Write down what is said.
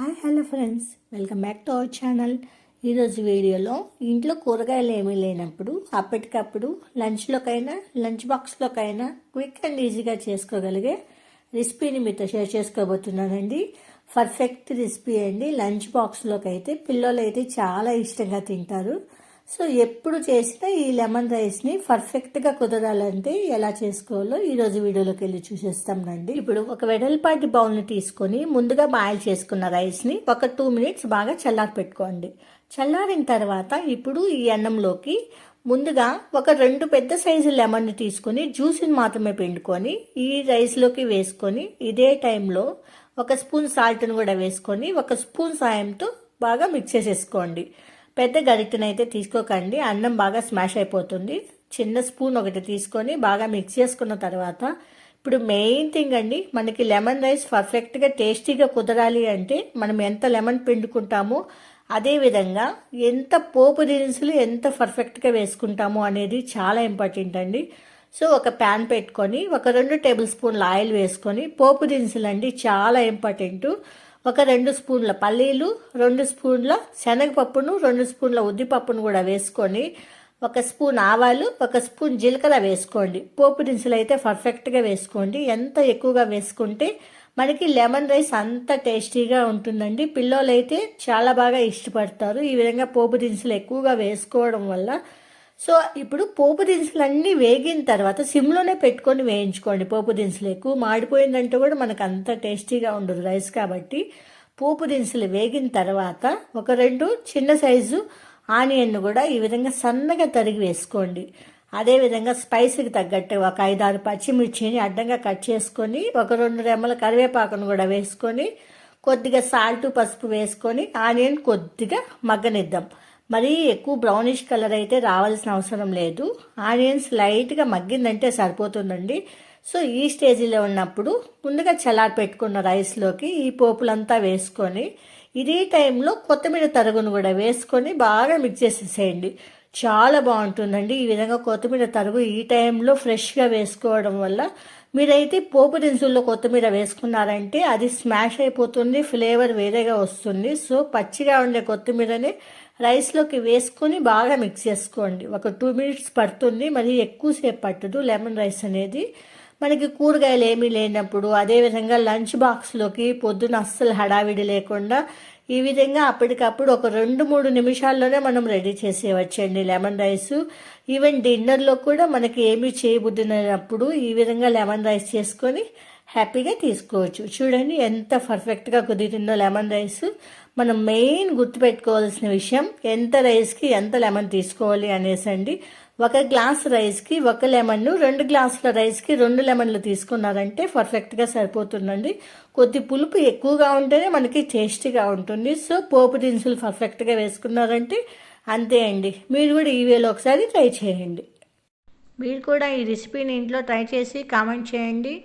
Hi hello friends. Welcome back to our channel. ఈరోజు వీడియోలో ఇంట్లో కూరగాయలు ఏమీ లేనప్పుడు అప్పటికప్పుడు లంచ్లోకైనా లంచ్ బాక్స్లోకైనా క్విక్ అండ్ ఈజీగా చేసుకోగలిగే రెసిపీని మీతో షేర్ చేసుకోబోతున్నానండి. పర్ఫెక్ట్ రెసిపీ అండి. లంచ్ బాక్స్లోకి అయితే పిల్లలు అయితే చాలా ఇష్టంగా తింటారు. సో ఎప్పుడు చేసినా ఈ లెమన్ రైస్ని పర్ఫెక్ట్గా కుదరాలంటే ఎలా చేసుకోవాలో ఈరోజు వీడియోలోకి వెళ్ళి చూసేస్తాం రండి ఇప్పుడు ఒక వెడల్పాటి బౌల్ని తీసుకొని ముందుగా బాయిల్ చేసుకున్న రైస్ని ఒక టూ మినిట్స్ బాగా చల్లారి పెట్టుకోండి. చల్లారిన తర్వాత ఇప్పుడు ఈ అన్నంలోకి ముందుగా ఒక రెండు పెద్ద సైజు లెమన్ని తీసుకొని జ్యూస్ని మాత్రమే పిండుకొని ఈ రైస్లోకి వేసుకొని ఇదే టైంలో ఒక స్పూన్ సాల్ట్ని కూడా వేసుకొని ఒక స్పూన్ సాయంతో బాగా మిక్స్ చేసేసుకోండి. పెద్ద గరిటెనైతే తీసుకోకండి. అన్నం బాగా స్మాష్ అయిపోతుంది. చిన్న స్పూన్ ఒకటి తీసుకొని బాగా మిక్స్ చేసుకున్న తర్వాత ఇప్పుడు మెయిన్ థింగ్ అండి మనకి లెమన్ రైస్ పర్ఫెక్ట్గా టేస్టీగా కుదరాలి అంటే మనం ఎంత లెమన్ పిండుకుంటామో అదేవిధంగా ఎంత పోపు దినుసులు ఎంత పర్ఫెక్ట్గా వేసుకుంటామో అనేది చాలా ఇంపార్టెంట్ అండి. సో ఒక ప్యాన్ పెట్టుకొని ఒక రెండు టేబుల్ స్పూన్ల ఆయిల్ వేసుకొని పోపు దినుసులు అండి చాలా ఇంపార్టెంటు. ఒక రెండు స్పూన్ల పల్లీలు రెండు స్పూన్ల శనగపప్పును రెండు స్పూన్ల ఉద్దిపప్పును కూడా వేసుకొని ఒక స్పూన్ ఆవాలు ఒక స్పూన్ జీలకర్ర వేసుకోండి. పోపు దినుసులు అయితే పర్ఫెక్ట్గా వేసుకోండి. ఎంత ఎక్కువగా వేసుకుంటే మనకి లెమన్ రైస్ అంత టేస్టీగా ఉంటుందండి. పిల్లలు అయితే చాలా బాగా ఇష్టపడతారు. ఈ విధంగా పోపు దినుసులు ఎక్కువగా వేసుకోవడం వల్ల సో ఇప్పుడు పోపు దినుసులు అన్నీ వేగిన తర్వాత సిమ్లోనే పెట్టుకొని వేయించుకోండి పోపు దినుసులు ఎక్కువ. మాడిపోయిందంటే కూడా మనకు అంత టేస్టీగా ఉండదు రైస్ కాబట్టి. పోపు దినుసులు వేగిన తర్వాత ఒక రెండు చిన్న సైజు ఆనియన్ను కూడా ఈ విధంగా సన్నగా తరిగి వేసుకోండి. అదేవిధంగా స్పైసీకి తగ్గట్టు ఒక ఐదారు పచ్చిమిర్చిని అడ్డంగా కట్ చేసుకొని ఒక రెండు రెమ్మల కరివేపాకును కూడా వేసుకొని కొద్దిగా సాల్ట్ పసుపు వేసుకొని ఆనియన్ కొద్దిగా మగ్గనిద్దాం. మరీ ఎక్కువ బ్రౌనిష్ కలర్ అయితే రావాల్సిన అవసరం లేదు. ఆనియన్స్ లైట్గా మగ్గిందంటే సరిపోతుందండి. సో ఈ స్టేజీలో ఉన్నప్పుడు ముందుగా చలార్ పెట్టుకున్న రైస్లోకి ఈ పోపులంతా వేసుకొని ఇదే టైంలో కొత్తిమీర తరుగును కూడా వేసుకొని బాగా మిక్స్ చేసేసేయండి. చాలా బాగుంటుందండి. ఈ విధంగా కొత్తిమీర తరుగు ఈ టైంలో ఫ్రెష్గా వేసుకోవడం వల్ల మీరైతే పోపు దినుసుల్లో కొత్తిమీర వేసుకున్నారంటే అది స్మాష్ అయిపోతుంది ఫ్లేవర్ వేరేగా వస్తుంది. సో పచ్చిగా ఉండే కొత్తిమీరని రైస్లోకి వేసుకొని బాగా మిక్స్ చేసుకోండి. ఒక టూ మినిట్స్ పడుతుంది మరి ఎక్కువసేపు పట్టదు లెమన్ రైస్ అనేది. మనకి కూరగాయలు ఏమీ లేనప్పుడు అదేవిధంగా లంచ్ బాక్స్లోకి పొద్దున అస్సలు హడావిడి లేకుండా ఈ విధంగా అప్పటికప్పుడు ఒక రెండు మూడు నిమిషాల్లోనే మనం రెడీ చేసేవచ్చండి లెమన్ రైస్. ఈవెన్ డిన్నర్లో కూడా మనకి ఏమీ చేయబుద్దినప్పుడు ఈ విధంగా లెమన్ రైస్ చేసుకొని హ్యాపీగా తీసుకోవచ్చు. చూడండి ఎంత పర్ఫెక్ట్గా కుదిరిందో లెమన్ రైస్ మనం మెయిన్ గుర్తుపెట్టుకోవాల్సిన విషయం ఎంత రైస్కి ఎంత లెమన్ తీసుకోవాలి అనేసి అండి. ఒక గ్లాస్ రైస్కి ఒక లెమన్ రెండు గ్లాసుల రైస్కి రెండు లెమన్లు తీసుకున్నారంటే పర్ఫెక్ట్గా సరిపోతుందండి. కొద్ది పులుపు ఎక్కువగా ఉంటేనే మనకి టేస్టీగా ఉంటుంది. సో పోపు దినుసులు పర్ఫెక్ట్గా వేసుకున్నారంటే అంతే అండి. మీరు కూడా ఈ వేలో ఒకసారి ట్రై చేయండి. మీరు కూడా ఈ రెసిపీని ఇంట్లో ట్రై చేసి కామెంట్ చేయండి.